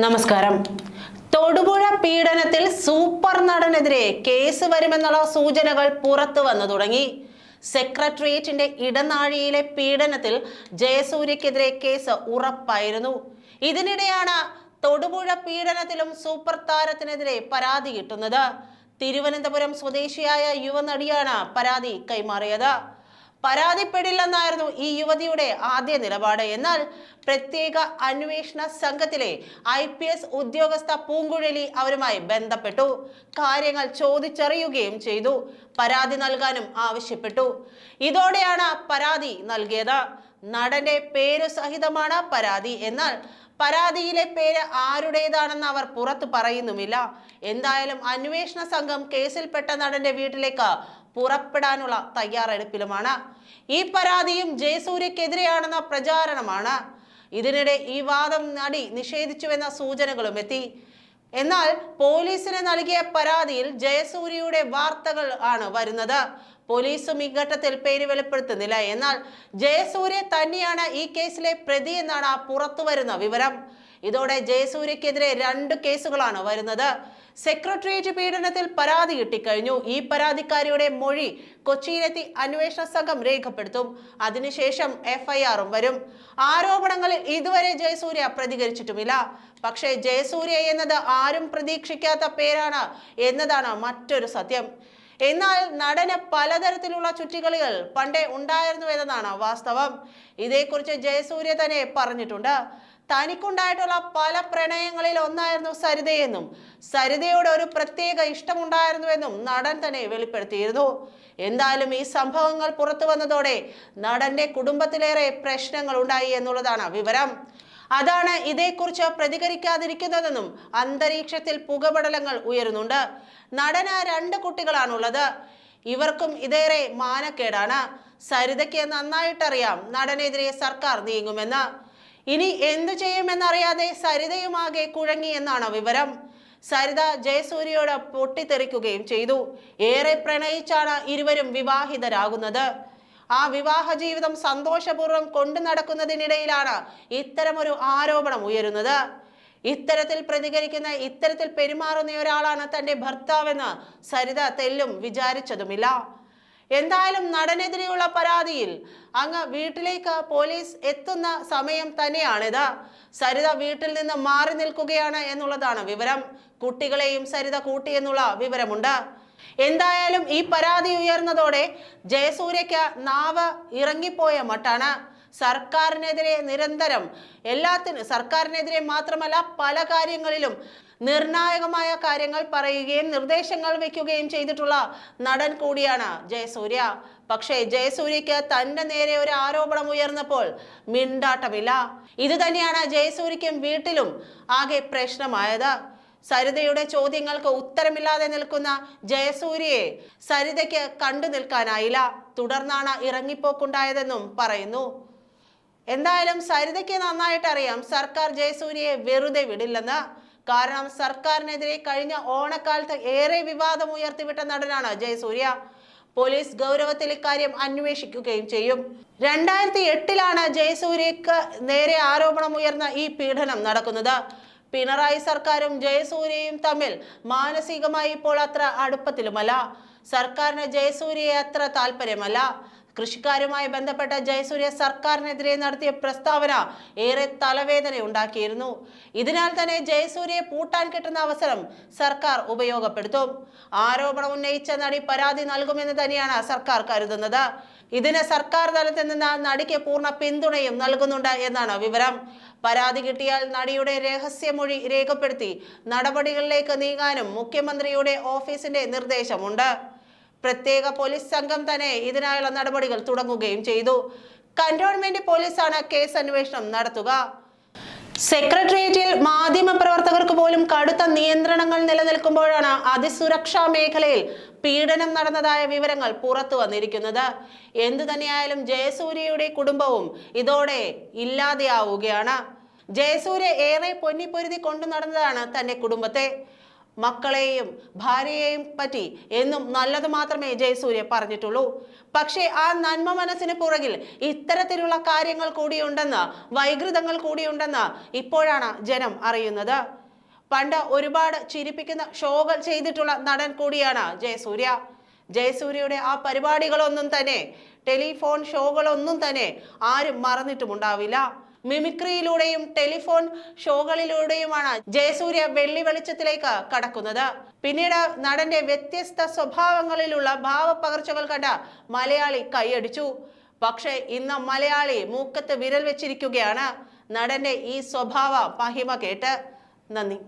നമസ്കാരം. തൊടുപുഴ പീഡനത്തിൽ സൂപ്പർ നടനെതിരെ കേസ് വരുമെന്നുള്ള സൂചനകൾ പുറത്തു വന്നു തുടങ്ങി. സെക്രട്ടേറിയറ്റിന്റെ ഇടനാഴിയിലെ പീഡനത്തിൽ ജയസൂര്യക്കെതിരെ കേസ് ഉറപ്പായിരുന്നു. ഇതിനിടെയാണ് തൊടുപുഴ പീഡനത്തിലും സൂപ്പർ താരത്തിനെതിരെ പരാതി കിട്ടുന്നത്. തിരുവനന്തപുരം സ്വദേശിയായ യുവനടിയാണ് പരാതി കൈമാറിയത്. പരാതിപ്പെടില്ലെന്നായിരുന്നു ഈ യുവതിയുടെ ആദ്യ നിലപാട്. എന്നാൽ പ്രത്യേക അന്വേഷണ സംഘത്തിലെ ഐ പി എസ് ഉദ്യോഗസ്ഥ പൂങ്കുഴലി അവരുമായി ബന്ധപ്പെട്ടു. കാര്യങ്ങൾ ചോദിച്ചറിയുകയും ചെയ്തു. പരാതി നൽകാനും ആവശ്യപ്പെട്ടു. ഇതോടെയാണ് പരാതി നൽകിയത്. നടന്റെ പേരു സഹിതമാണ് പരാതി. എന്നാൽ പരാതിയിലെ പേര് ആരുടേതാണെന്ന് അവർ പുറത്തു പറയുന്നുമില്ല. എന്തായാലും അന്വേഷണ സംഘം കേസിൽപ്പെട്ട നടന്റെ വീട്ടിലേക്ക് പുറപ്പെടാനുള്ള തയ്യാറെടുപ്പിലുമാണ്. ഈ പരാതിയും ജയസൂര്യക്കെതിരെയാണെന്ന പ്രചാരണമാണ്. ഇതിനിടെ ഈ വാദം നടി നിഷേധിച്ചുവെന്ന സൂചനകളും എത്തി. എന്നാൽ പോലീസിന് നൽകിയ പരാതിയിൽ ജയസൂര്യയുടെ വാർത്തകൾ ആണ് വരുന്നത്. പോലീസും ഈ ഘട്ടത്തിൽ പേര് വെളിപ്പെടുത്തുന്നില്ല. എന്നാൽ ജയസൂര്യ തന്നെയാണ് ഈ കേസിലെ പ്രതി എന്നാണ് പുറത്തുവരുന്ന വിവരം. ഇതോടെ ജയസൂര്യക്കെതിരെ രണ്ട് കേസുകളാണ് വരുന്നത്. സെക്രട്ടേറിയറ്റ് പീഡനത്തിൽ പരാതി കിട്ടിക്കഴിഞ്ഞു. ഈ പരാതിക്കാരിയുടെ മൊഴി കൊച്ചിയിലെത്തി അന്വേഷണ സംഘം രേഖപ്പെടുത്തും. അതിനുശേഷം എഫ്ഐആറും വരും. ആരോപണങ്ങളിൽ ഇതുവരെ ജയസൂര്യ പ്രതികരിച്ചിട്ടുമില്ല. പക്ഷേ ജയസൂര്യ എന്നത് ആരും പ്രതീക്ഷിക്കാത്ത പേരാണ് എന്നതാണ് മറ്റൊരു സത്യം. എന്നാൽ നടന് പലതരത്തിലുള്ള ചുറ്റികളികൾ പണ്ടേ ഉണ്ടായിരുന്നു എന്നതാണ് വാസ്തവം. ഇതേക്കുറിച്ച് ജയസൂര്യ തന്നെ പറഞ്ഞിട്ടുണ്ട്. തനിക്കുണ്ടായിട്ടുള്ള പല പ്രണയങ്ങളിൽ ഒന്നായിരുന്നു സരിതയെന്നും സരിതയോട് ഒരു പ്രത്യേക ഇഷ്ടമുണ്ടായിരുന്നുവെന്നും നടൻ തന്നെ വെളിപ്പെടുത്തിയിരുന്നു. എന്തായാലും ഈ സംഭവങ്ങൾ പുറത്തു വന്നതോടെ നടന്റെ കുടുംബത്തിലേറെ പ്രശ്നങ്ങൾ ഉണ്ടായി എന്നുള്ളതാണ് വിവരം. അതാണ് ഇതേക്കുറിച്ച് പ്രതികരിക്കാതിരിക്കുന്നതെന്നും അന്തരീക്ഷത്തിൽ പുകപടലങ്ങൾ ഉയരുന്നുണ്ട്. നടന് രണ്ട് കുട്ടികളാണുള്ളത്. ഇവർക്കും ഇതേറെ മാനക്കേടാണ്. സരിതയ്ക്ക് നന്നായിട്ടറിയാം നടനെതിരെ സർക്കാർ നീങ്ങുമെന്ന്. ഇനി എന്തു ചെയ്യുമെന്നറിയാതെ സരിതയുമാകെ കുഴങ്ങി എന്നാണ് വിവരം. സരിത ജയസൂര്യയോട് പൊട്ടിത്തെറിക്കുകയും ചെയ്തു. ഏറെ പ്രണയിച്ചാണ് ഇരുവരും വിവാഹിതരാകുന്നത്. ആ വിവാഹ ജീവിതം സന്തോഷപൂർവം കൊണ്ടു നടക്കുന്നതിനിടയിലാണ് ഇത്തരമൊരു ആരോപണം ഉയരുന്നത്. ഇത്തരത്തിൽ പ്രതികരിക്കുന്ന ഇത്തരത്തിൽ പെരുമാറുന്ന ഒരാളാണ് തന്റെ ഭർത്താവെന്ന് സരിത തെല്ലും വിചാരിച്ചതുമില്ല. എന്തായാലും നടനെതിരെയുള്ള പരാതിയിൽ അങ്ങ് വീട്ടിലേക്ക് പോലീസ് എത്തുന്ന സമയം തന്നെയാണിത് സരിത വീട്ടിൽ നിന്ന് മാറി നിൽക്കുകയാണ് എന്നുള്ളതാണ് വിവരം. കുട്ടികളെയും സരിത കൂട്ടി കൂട്ടിയെന്നുള്ള വിവരമുണ്ട്. എന്തായാലും ഈ പരാതി ഉയർന്നതോടെ ജയസൂര്യയ്ക്ക് നാവ് ഇറങ്ങിപ്പോയ മട്ടാണ്. സർക്കാരിനെതിരെ നിരന്തരം എല്ലാത്തിനും സർക്കാരിനെതിരെ മാത്രമല്ല പല കാര്യങ്ങളിലും നിർണായകമായ കാര്യങ്ങൾ പറയുകയും നിർദ്ദേശങ്ങൾ വയ്ക്കുകയും ചെയ്തിട്ടുള്ള നടൻ കൂടിയാണ് ജയസൂര്യ. പക്ഷേ ജയസൂര്യക്ക് തന്റെ നേരെ ഒരു ആരോപണം ഉയർന്നപ്പോൾ മിണ്ടാട്ടമില്ല. ഇത് തന്നെയാണ് ജയസൂര്യക്കും വീട്ടിലും ആകെ പ്രശ്നമായത്. സരിതയുടെ ചോദ്യങ്ങൾക്ക് ഉത്തരമില്ലാതെ നിൽക്കുന്ന ജയസൂര്യയെ സരിതയ്ക്ക് കണ്ടു നിൽക്കാനായില്ല. തുടർന്നാണ് ഇറങ്ങിപ്പോക്കുണ്ടായതെന്നും പറയുന്നു. എന്തായാലും സരിതയ്ക്ക് നന്നായിട്ട് അറിയാം സർക്കാർ ജയസൂര്യയെ വെറുതെ വിടില്ലെന്ന്. കാരണം സർക്കാരിനെതിരെ കഴിഞ്ഞ ഓണക്കാലത്ത് ഏറെ വിവാദം ഉയർത്തിവിട്ട നടനാണ് ജയസൂര്യ. പോലീസ് ഗൗരവത്തിൽ ഇക്കാര്യം അന്വേഷിക്കുകയും ചെയ്യും. രണ്ടായിരത്തി എട്ടിലാണ് ജയസൂര്യക്ക് നേരെ ആരോപണം ഉയർന്ന ഈ പീഡനം നടക്കുന്നത്. പിണറായി സർക്കാരും ജയസൂര്യയും തമ്മിൽ മാനസികമായി ഇപ്പോൾ അത്ര അടുപ്പത്തിലുമല്ല. സർക്കാരിന് ജയസൂര്യയെ അത്ര താല്പര്യമല്ല. കൃഷിക്കാരുമായി ബന്ധപ്പെട്ട ജയസൂര്യ സർക്കാരിനെതിരെ നടത്തിയ പ്രസ്താവന ഏറെ തലവേദന ഉണ്ടാക്കിയിരുന്നു. ഇതിനാൽ തന്നെ ജയസൂര്യയെ പൂട്ടാൻ കിട്ടുന്ന അവസരം സർക്കാർ ഉപയോഗപ്പെടുത്തും. ആരോപണം ഉന്നയിച്ച നടി പരാതി നൽകുമെന്ന് തന്നെയാണ് സർക്കാർ കരുതുന്നത്. ഇതിന് സർക്കാർ തലത്തിൽ നിന്ന് നടിക്ക് പൂർണ പിന്തുണയും നൽകുന്നുണ്ട് എന്നാണ് വിവരം. പരാതി കിട്ടിയാൽ നടിയുടെ രഹസ്യമൊഴി രേഖപ്പെടുത്തി നടപടികളിലേക്ക് നീങ്ങാനും മുഖ്യമന്ത്രിയുടെ ഓഫീസിന്റെ നിർദ്ദേശമുണ്ട്. പ്രത്യേക പോലീസ് സംഘം തന്നെ ഇതിനായുള്ള നടപടികൾ തുടങ്ങുകയും ചെയ്തു. കന്റോൺമെന്റ് പോലീസാണ് കേസ് അന്വേഷണം നടത്തുക. സെക്രട്ടേറിയറ്റിൽ മാധ്യമ പ്രവർത്തകർക്ക് പോലും കടുത്ത നിയന്ത്രണങ്ങൾ നിലനിൽക്കുമ്പോഴാണ് അതിസുരക്ഷാ മേഖലയിൽ പീഡനം നടന്നതായ വിവരങ്ങൾ പുറത്തു വന്നിരിക്കുന്നത്. എന്തു തന്നെയായാലും ജയസൂര്യയുടെ കുടുംബവും ഇതോടെ ഇല്ലാതെയാവുകയാണ്. ജയസൂര്യ ഏറെ പൊന്നിപ്പൊരുതി കൊണ്ടു നടന്നതാണ് തന്റെ കുടുംബത്തെ. മക്കളെയും ഭാര്യയെയും പറ്റി എന്നും നല്ലത് മാത്രമേ ജയസൂര്യ പറഞ്ഞിട്ടുള്ളൂ. പക്ഷേ ആ നന്മ മനസ്സിന് പുറകിൽ ഇത്തരത്തിലുള്ള കാര്യങ്ങൾ കൂടിയുണ്ടെന്ന് വൈകൃതങ്ങൾ കൂടിയുണ്ടെന്ന് ഇപ്പോഴാണ് ജനം അറിയുന്നത്. പണ്ട് ഒരുപാട് ചിരിപ്പിക്കുന്ന ഷോകൾ ചെയ്തിട്ടുള്ള നടൻ കൂടിയാണ് ജയസൂര്യ. ജയസൂര്യയുടെ ആ പരിപാടികളൊന്നും തന്നെ ടെലിഫോൺ ഷോകളൊന്നും തന്നെ ആരും മറന്നിട്ടുമുണ്ടാവില്ല. മിമിക്രിയിലൂടെയും ടെലിഫോൺ ഷോകളിലൂടെയുമാണ് ജയസൂര്യ വെള്ളി വെളിച്ചത്തിലേക്ക് കടക്കുന്നത്. പിന്നീട് നടന്റെ വ്യത്യസ്ത സ്വഭാവങ്ങളിലുള്ള ഭാവപകർച്ചകൾ കണ്ട മലയാളി കൈയടിച്ചു. പക്ഷേ ഇന്ന് മലയാളി മൂക്കത്ത് വിരൽ വെച്ചിരിക്കുകയാണ് നടന്റെ ഈ സ്വഭാവ മഹിമ കേട്ട്. നന്ദി.